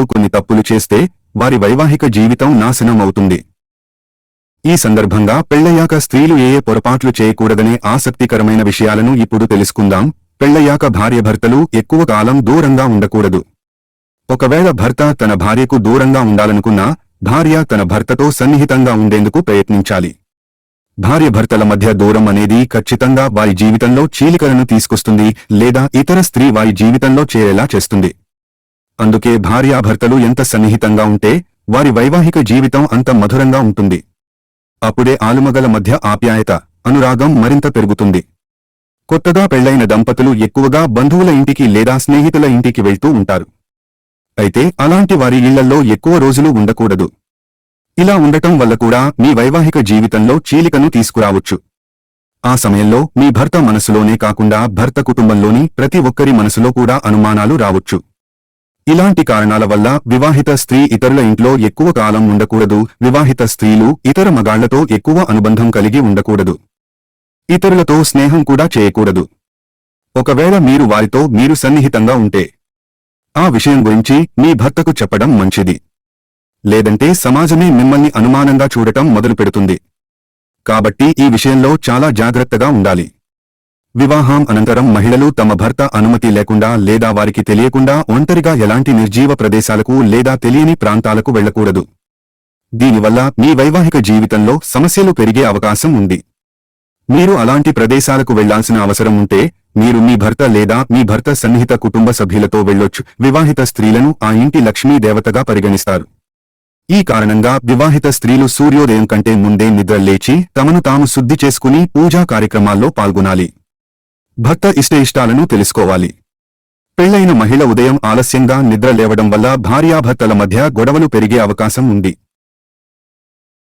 వాళ్ళు కొన్ని తప్పులు చేస్తే వారి వైవాహిక జీవితం నాశనం అవుతుంది ఈ సందర్భంగా పెళ్ళయ్యాక స్త్రీలు ఏ ఏ పొరపాట్లు చేయకూడదనే ఆసక్తికరమైన విషయాలను ఇప్పుడు తెలుసుకుందాం. పెళ్ళయ్యాక భార్యభర్తలు ఎక్కువ కాలం దూరంగా ఉండకూడదు. ఒకవేళ భర్త తన భార్యకు దూరంగా ఉండాలనుకున్నా భార్య తన భర్తతో సన్నిహితంగా ఉండేందుకు ప్రయత్నించాలి. భార్యభర్తల మధ్య దూరం అనేది ఖచ్చితంగా వారి జీవితంలో చీలికలను తీసుకొస్తుంది లేదా ఇతర స్త్రీ వారి జీవితంలో చేరేలా చేస్తుంది. అందుకే భార్యాభర్తలు ఎంత సన్నిహితంగా ఉంటే వారి వైవాహిక జీవితం అంత మధురంగా ఉంటుంది. అప్పుడే ఆలుమగల మధ్య ఆప్యాయత అనురాగం మరింత పెరుగుతుంది. కొత్తగా పెళ్ళైన దంపతులు ఎక్కువగా బంధువుల ఇంటికి లేదా స్నేహితుల ఇంటికి వెళ్తూ ఉంటారు. అయితే అలాంటి వారి ఇళ్ళల్లో ఎక్కువ రోజులు ఉండకూడదు. ఇలా ఉండటం వల్ల కూడా మీ వైవాహిక జీవితంలో చీలికను తీసుకురావచ్చు. ఆ సమయంలో మీ భర్త మనసులోనే కాకుండా భర్త కుటుంబంలోని ప్రతి ఒక్కరి మనసులో కూడా అనుమానాలు రావచ్చు. ఇలాంటి కారణాల వల్ల వివాహిత స్త్రీ ఇతరుల ఇంట్లో ఎక్కువ కాలం ఉండకూడదు. వివాహిత స్త్రీలు ఇతర మగాళ్ళతో ఎక్కువ అనుబంధం కలిగి ఉండకూడదు. ఇతరులతో స్నేహం కూడా చేయకూడదు. ఒకవేళ మీరు వారితో మీరు సన్నిహితంగా ఉంటే ఆ విషయం గురించి మీ భర్తకు చెప్పడం మంచిది. లేదంటే సమాజమే మిమ్మల్ని అనుమానంగా చూడటం మొదలుపెడుతుంది. కాబట్టి ఈ విషయంలో చాలా జాగ్రత్తగా ఉండాలి. వివాహం అనంతరం మహిళలు తమ భర్త అనుమతి లేకుండా లేదా వారికి తెలియకుండా ఒంటరిగా ఎలాంటి నిర్జీవ ప్రదేశాలకు లేదా తెలియని ప్రాంతాలకు వెళ్ళకూడదు దీనివల్ల మీ వైవాహిక జీవితంలో సమస్యలు పెరిగే అవకాశం ఉంది. మీరు అలాంటి ప్రదేశాలకు వెళ్ళాల్సిన అవసరం ఉంటే మీరు మీ భర్త లేదా మీ భర్త సన్నిహిత కుటుంబ సభ్యులతో వెళ్ళొచ్చు. వివాహిత స్త్రీలను ఆ ఇంటి లక్ష్మీ దేవతగా పరిగణిస్తారు. ఈ కారణంగా వివాహిత స్త్రీలు సూర్యోదయం కంటే ముందే నిద్ర లేచి తమను తాము శుద్ధి చేసుకుని పూజా కార్యక్రమాల్లో పాల్గొనాలి. భర్త ఇష్ట ఇష్టాలను తెలుసుకోవాలి. పెళ్ళైన మహిళ ఉదయం ఆలస్యంగా నిద్ర లేవడం వల్ల భార్యాభర్తల మధ్య గొడవలు పెరిగే అవకాశం ఉంది.